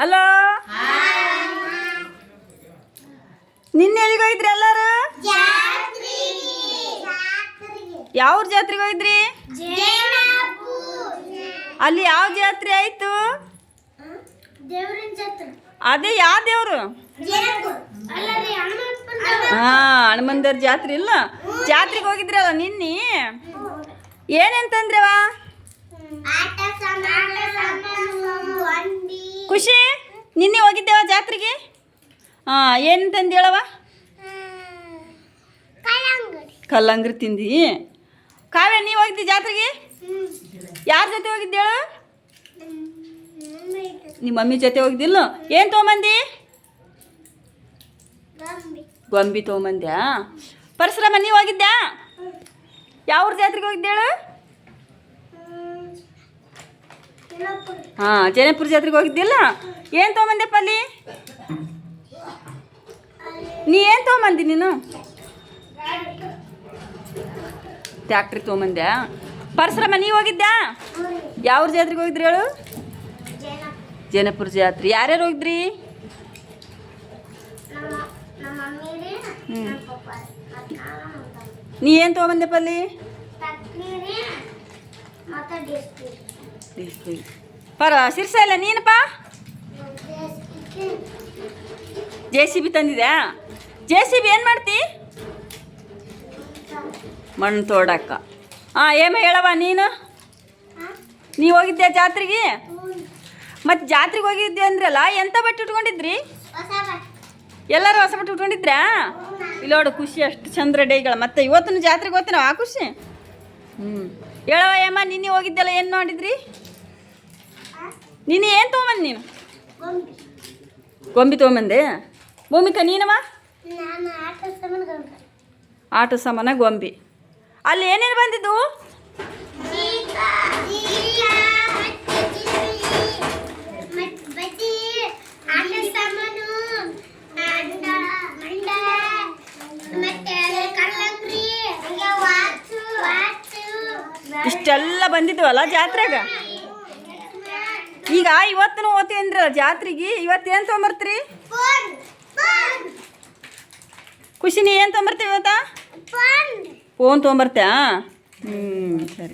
Hello ನಿನ್ನೆ ಎಲ್ಲಿಗೆ ಹೋಗಿದ್ರಿ ಎಲ್ಲರೂ? ಯಾವ ಜಾತ್ರೆಗೆ ಹೋಗಿದ್ರಿ ಅಲ್ಲಿ ಯಾವ ಜಾತ್ರೆ ಆಯ್ತು? ಅದೇ ಯಾವ ದೇವ್ರು? ಹಾ ಹನುಮಂದರ್ ಜಾತ್ರೆ ಇಲ್ಲ. ಜಾತ್ರೆಗೆ ಹೋಗಿದ್ರಲ್ಲ ನಿನ್ನೆ? ಏನೇನ್ ತಂದ್ರವ ಆಟ ಸಾಮಾನು ಸಾಮಾನು ಅಂಡಿ ಖುಷಿ? ನಿನ್ನೆ ಹೋಗಿದ್ದೇವ ಜಾತ್ರೆಗೆ? ಹಾಂ ಏನು ತಂದು ಹೇಳವ ಕಲ್ಲಂಗ್ರಿ ತಿಂದಿ. ಕಾವ್ಯ, ನೀ ಹೋಗಿದ್ದಿ ಜಾತ್ರೆಗೆ? ಯಾರ ಜೊತೆ ಹೋಗಿದ್ದೇಳು ನಿಮ್ಮ ಮಮ್ಮಿ ಜೊತೆ ಹೋಗಿದ್ದಿಲ್ಲ? ಏನು ತೊಗೊಂಬಂದಿ? ಗೊಂಬಿ ತಗೊಂಬಂದ್ಯಾ? ಪರಶುರಾಮ ನೀವು ಹೋಗಿದ್ದ್ಯಾ ಯಾವ ಜಾತ್ರೆಗೆ ಹೋಗಿದ್ದೇಳು ಹಾಂ ಜನಪುರ ಜಾತ್ರೆಗೆ ಹೋಗಿದ್ದಿಲ್ಲ ಏನು ತೊಗೊಂಬಂದೆ ಪಲ್ಲಿ? ನೀ ಏನು ತೊಗೊಂಬಂದಿ ನೀನು? ಟ್ಯಾಕ್ಟ್ರಿ ತೊಗೊಂಬಂದ್ಯಾ? ಪರಶುರಾಮ ನೀವು ಹೋಗಿದ್ದ್ಯಾ ಯಾವ ಜಾತ್ರೆಗೆ ಹೋಗಿದ್ರಿ ಹೇಳು? ಜನಪುರ ಜಾತ್ರೆ. ಯಾರ್ಯಾರು ಹೋಗಿದ್ರಿ. ನೀ ಏನು ತೊಗೊಂಬಂದ್ಯಪ್ಪ ಅಲ್ಲಿ ಚಟ್ನಿ ರೀ ಪರ ಶಿರ್ಸ ಇಲ್ಲ ನೀನಪ್ಪ? ಜೆ ಸಿ ಬಿ ತಂದಿದ್ಯಾ? ಜೆ ಸಿ ಬಿ ಏನು ಮಾಡ್ತಿ? ಮಣ್ಣು ತೋಡಕ್ಕ. ಹಾಂ ಏಮ ಹೇಳವ ನೀನು? ನೀವು ಹೋಗಿದ್ದೆ ಜಾತ್ರೆಗೆ? ಮತ್ತು ಜಾತ್ರೆಗೆ ಹೋಗಿದ್ದೆ ಅಂದ್ರಲ್ಲ ಎಂಥ ಬಟ್ಟೆ ಉಟ್ಕೊಂಡಿದ್ರಿ? ಎಲ್ಲರೂ ಹೊಸ ಬಟ್ಟೆ ಉಟ್ಕೊಂಡಿದ್ರಾ? ಇಲ್ಲ ನೋಡು, ಖುಷಿ, ಅಷ್ಟು ಚಂದ್ರ ಡೇಗಳ. ಮತ್ತೆ ಇವತ್ತಿನ ಜಾತ್ರೆಗೆ ಹೋಗ್ತೀನ ಆ ಖುಷಿ? ಹ್ಞೂ ಹೇಳವ ಏಮ್ಮ ನಿನ್ನೆ ಹೋಗಿದ್ದೆಲ್ಲ ಏನು ನೋಡಿದ್ರಿ? ನಿನ್ನೆ ಏನು ತೊಗೊಂಬಂದು ನೀನು? ಗೊಂಬಿ ಗೊಂಬಿ ತೊಗೊಂಬಂದೆ? ಭೂಮಿಕಾ, ನೀನವ? ನಾನು ಆಟ ಸಾಮಾನು, ಗೊಂಬಿ. ಅಲ್ಲಿ ಏನೇನು ಬಂದಿದ್ದು? ಇಷ್ಟೆಲ್ಲ ಬಂದಿದ್ವಲ್ಲ ಜಾತ್ರೆಗ? ಈಗ ಇವತ್ತೂ ಓತಿ ಅಂದ್ರಲ್ಲ ಜಾತ್ರೆಗೆ ಇವತ್ತೇನು ತೊಗೊಂಬರ್ತೀರಿ ಫೋನ್ ಫೋನ್ ಖುಷಿ ನೀ ಏನು ತೊಗೊಂಬರ್ತೀವಿ ಇವತ್ತ? ಫೋನ್ ಫೋನ್ ತೊಗೊಂಬರ್ತ್ಯಾ ಹ್ಞೂ ಸರಿ.